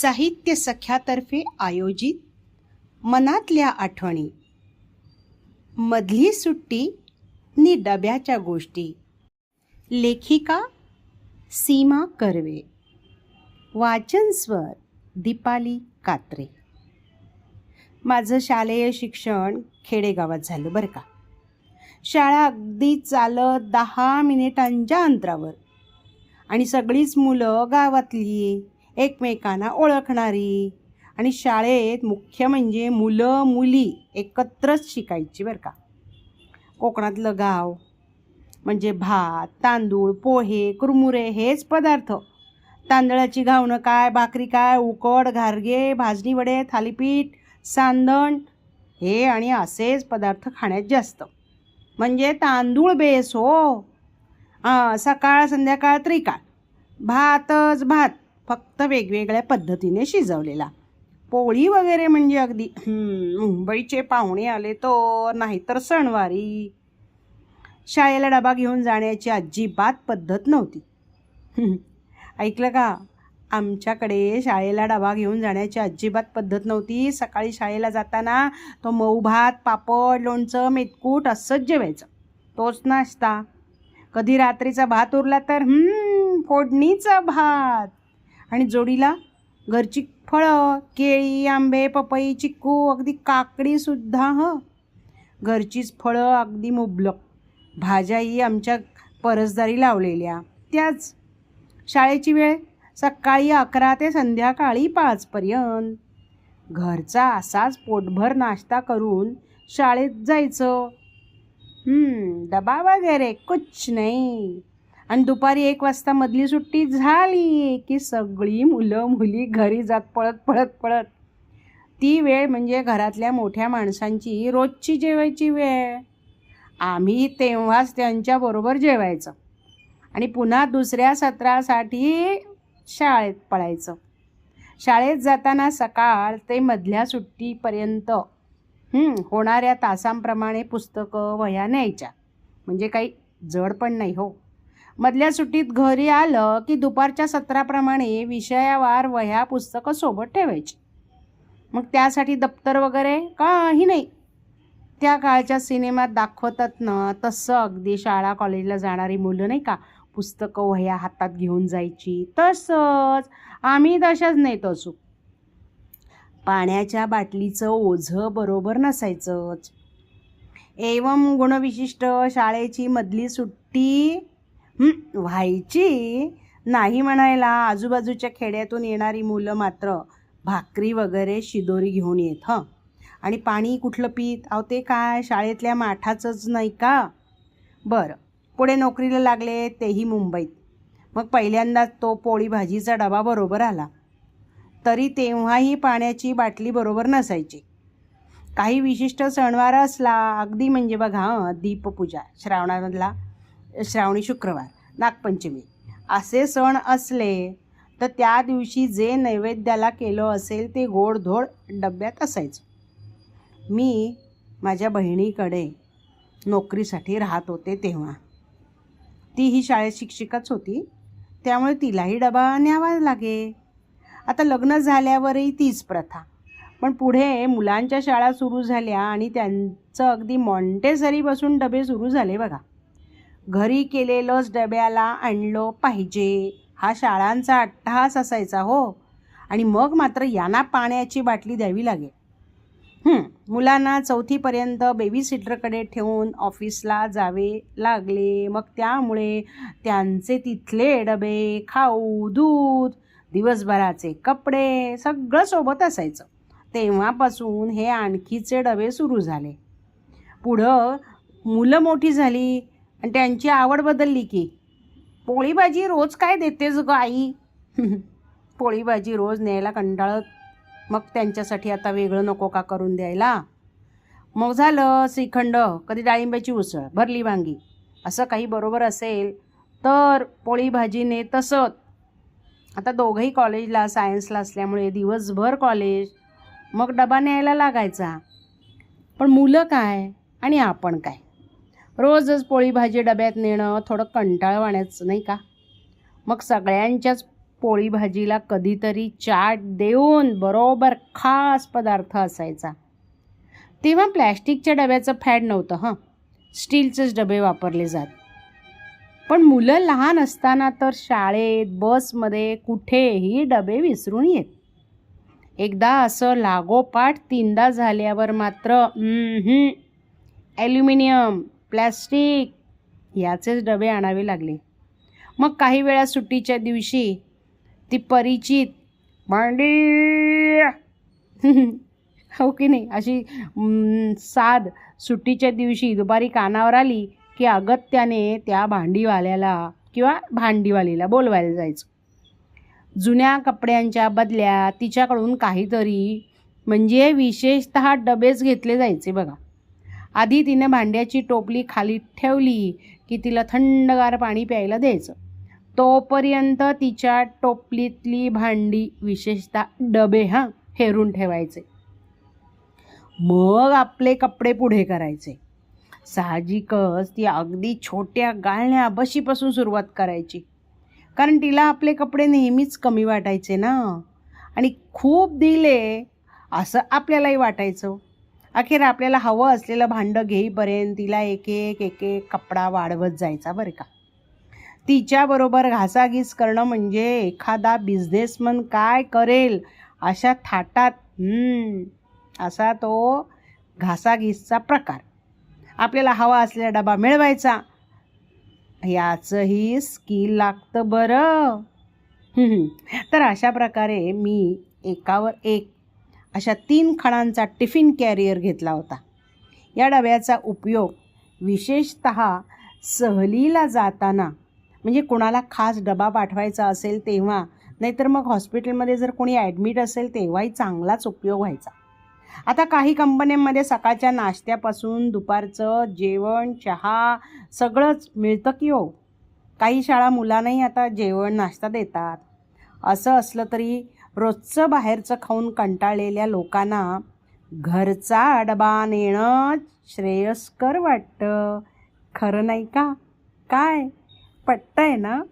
साहित्य सख्यातर्फे आयोजित मनातल्या आठवणी. मधली सुट्टी नि डब्याच्या गोष्टी. लेखिका सीमा कर्वे. वाचन स्वर दीपाली कात्रे. माझं शालेय शिक्षण खेडेगावात झालं बरं का. शाळा अगदी चालत दहा मिनिटांच्या अंतरावर. आणि सगळीच मुलं गावातली. एकमेकांना ओळखणारी. आणि शाळेत मुख्य म्हणजे मुलं मुली एकत्रच शिकायची बरं का. कोकणातलं गाव म्हणजे भात तांदूळ पोहे कुरमुरे हेच पदार्थ. तांदळाची घावणं काय भाकरी काय उकड घारगे भाजणी वडे थालीपीठ सांदण हे आणि असेच पदार्थ खाण्यात जास्त. म्हणजे तांदूळ बेस हो. हां सकाळ संध्याकाळ त्रिकाळ भातच भात. फक्त वेगवेगळ्या पद्धतीने शिजवलेला. पोळी वगैरे म्हणजे अगदी मुंबईचे पाहुणे आले तर नाहीतर सणवारी. शाळेला डबा घेऊन जाण्याची अजिबात पद्धत नव्हती. ऐकलं का? आमच्याकडे शाळेला डबा घेऊन जाण्याची अजिबात पद्धत नव्हती. सकाळी शाळेला जाताना तो मऊ भात पापड लोणचं मेतकूट असंच जेवायचं. तोच नाश्ता. कधी रात्रीचा भात उरला तर फोडणीचा भात. आणि जोडीला घरची फळं केळी आंबे पपई चिक्कू अगदी काकडीसुद्धा ह. घरचीच फळं अगदी मुबलक. भाज्याही आमच्या परसदारी लावलेल्या. त्याच शाळेची वेळ सकाळी अकरा ते संध्याकाळी पाचपर्यंत घरचा असाच पोटभर नाश्ता करून शाळेत जायचं. डबा वगैरे कुछ नाही. आणि दुपारी एक वाजता मधली सुट्टी झाली की सगळी मुलं मुली घरी जात पळत पळत पळत. ती वेळ म्हणजे घरातल्या मोठ्या माणसांची रोजची जेवायची वेळ. आम्ही तेव्हाच त्यांच्याबरोबर जेवायचं. आणि पुन्हा दुसऱ्या सत्रासाठी शाळेत पळायचं. शाळेत जाताना सकाळ ते मधल्या सुट्टीपर्यंत होणाऱ्या तासांप्रमाणे पुस्तकं वह्या न्यायच्या. म्हणजे काही जड पण नाही हो. मधल्या सुट्टीत घरी आलं की दुपारच्या सत्राप्रमाणे विषयावार वह्या पुस्तकं सोबत ठेवायची. मग त्यासाठी दप्तर वगैरे काही नाही. त्या काळच्या सिनेमात दाखवतात ना तसं अगदी शाळा कॉलेजला जाणारी मुलं नाही का पुस्तकं वह्या हातात घेऊन जायची. तसंच आम्ही तशाच नेत असू. पाण्याच्या बाटलीचं ओझं बरोबर नसायचंच. एवम गुणविशिष्ट शाळेची मधली सुट्टी व्हायची? नाही म्हणायला. आजूबाजूच्या खेड्यातून येणारी मुलं मात्र भाकरी वगैरे शिदोरी घेऊन येत हं. आणि पाणी कुठलं पीत? अहो ते काय? शाळेतल्या माठाचंच नाही का? बरं. पुढे नोकरीला लागले तेही मुंबईत. मग पहिल्यांदाच तो पोळी भाजीचा डबा बरोबर आला. तरी तेव्हाही पाण्याची बाटली बरोबर नसायची. काही विशिष्ट सणवार असला अगदी म्हणजे बघा दीपपूजा श्रावणामधला श्रावणी शुक्रवार नागपंचमी. असे सण असले तर त्या दिवशी जे नैवेद्याला केलं असेल ते गोडधोड डब्यात असायचं. मी माझ्या बहिणीकडे नोकरीसाठी राहत होते तेव्हा. ती ही शाळेत शिक्षिकाच होती. त्यामुळे तिलाही डबा न्यावा लागे. आता लग्न झाल्यावरही तीच प्रथा. पण पुढे मुलांच्या शाळा सुरू झाल्या आणि त्यांचं अगदी मॉन्टेसरीपासून डबे सुरू झाले बघा. घरी केलेलंच डब्याला आणलं पाहिजे. हा शाळांचा अट्टहास असायचा हो. आणि मग मात्र यांना पाण्याची बाटली द्यावी लागेल. मुलांना चौथीपर्यंत बेबी सिटरकडे ठेवून ऑफिसला जावे लागले. मग त्यामुळे त्यांचे तिथले डबे खाऊ दूध दिवसभराचे कपडे सगळं सोबत असायचं. तेव्हापासून हे आणखीचे डबे सुरू झाले. पुढं मुलं मोठी झाली. आणि त्यांची आवड बदलली की. पोळी भाजी रोज काय देतेस ग आई? पोळी भाजी रोज न्यायला कंटाळत. मग त्यांच्यासाठी आता वेगळं नको का करून द्यायला? मग झालं श्रीखंड कधी डाळिंब्याची उसळ भरली वांगी. असं काही बरोबर असेल तर पोळी भाजीने तसंच. आता दोघंही कॉलेजला सायन्सला असल्यामुळे दिवसभर कॉलेज. मग डबा न्यायला लागायचा. पण मुलं काय आणि आपण काय? रोजच पोळी भाजी डब्यात नेणं थोडं कंटाळवाण्याचं नाही का? मग सगळ्यांच्याच पोळी भाजीला कधीतरी चाट देऊन बरोबर खास पदार्थ असायचा. तेव्हा प्लॅस्टिकच्या डब्याचं फॅड नव्हतं हां. स्टीलचेच डबे वापरले जात. पण मुलं लहान असताना तर शाळेत बसमध्ये कुठेही डबे विसरून येत. एकदा असं लागोपाठ तीनदा झाल्यावर मात्र ॲल्युमिनियम प्लॅस्टिक याचेच डबे आणावे लागले. मग काही वेळा सुट्टीच्या दिवशी ती परिचित भांडी हो की नाही? अशी साद सुट्टीच्या दिवशी दुपारी कानावर आली की अगत्याने त्या भांडीवाल्याला किंवा भांडीवालीला बोलवायला जायचं. जुन्या कपड्यांच्या बदल्या तिच्याकडून काहीतरी म्हणजे विशेषत डबेच घेतले जायचे बघा. आधी तिनं भांड्याची टोपली खाली ठेवली की तिला थंडगार पाणी प्यायला द्यायचं. तोपर्यंत तिच्या टोपलीतली भांडी विशेषतः डबे हां हेरून ठेवायचे. मग आपले कपडे पुढे करायचे. साहजिकच ती अगदी छोट्या गाळण्या बशीपासून सुरुवात करायची. कारण तिला आपले कपडे नेहमीच कमी वाटायचे ना. आणि खूप दिले असं आपल्यालाही वाटायचं. अखेर आपल्याला हवं असलेलं भांडं घेईपर्यंत तिला एक एक एक एक कपडा वाढवत जायचा बरं का. तिच्याबरोबर घासाघीस करणं म्हणजे एखादा बिझनेसमन काय करेल अशा थाटात असा तो घासाघीसचा प्रकार. आपल्याला हवा असलेला डबा मिळवायचा. याचंही स्किल लागतं बरं. तर अशा प्रकारे मी एकावर एक अशा तीन खणांचा टिफिन कॅरियर घेतला होता. या डब्याचा उपयोग विशेषत सहलीला जाताना म्हणजे कोणाला खास डबा पाठवायचा असेल तेव्हा नाहीतर मग हॉस्पिटलमध्ये जर कोणी ॲडमिट असेल तेव्हाही चांगलाच उपयोग व्हायचा. आता काही कंपन्यांमध्ये सकाळच्या नाश्त्यापासून दुपारचं जेवण चहा सगळंच मिळतं की हो. काही शाळा मुलांनाही आता जेवण नाश्ता देतात. असं असलं तरी रोजचं बाहेरचं खाऊन कंटाळलेल्या लोकांना घरचा डबा नेणं श्रेयस्कर वाटतं. खरं नाही का? काय? पटतंय ना?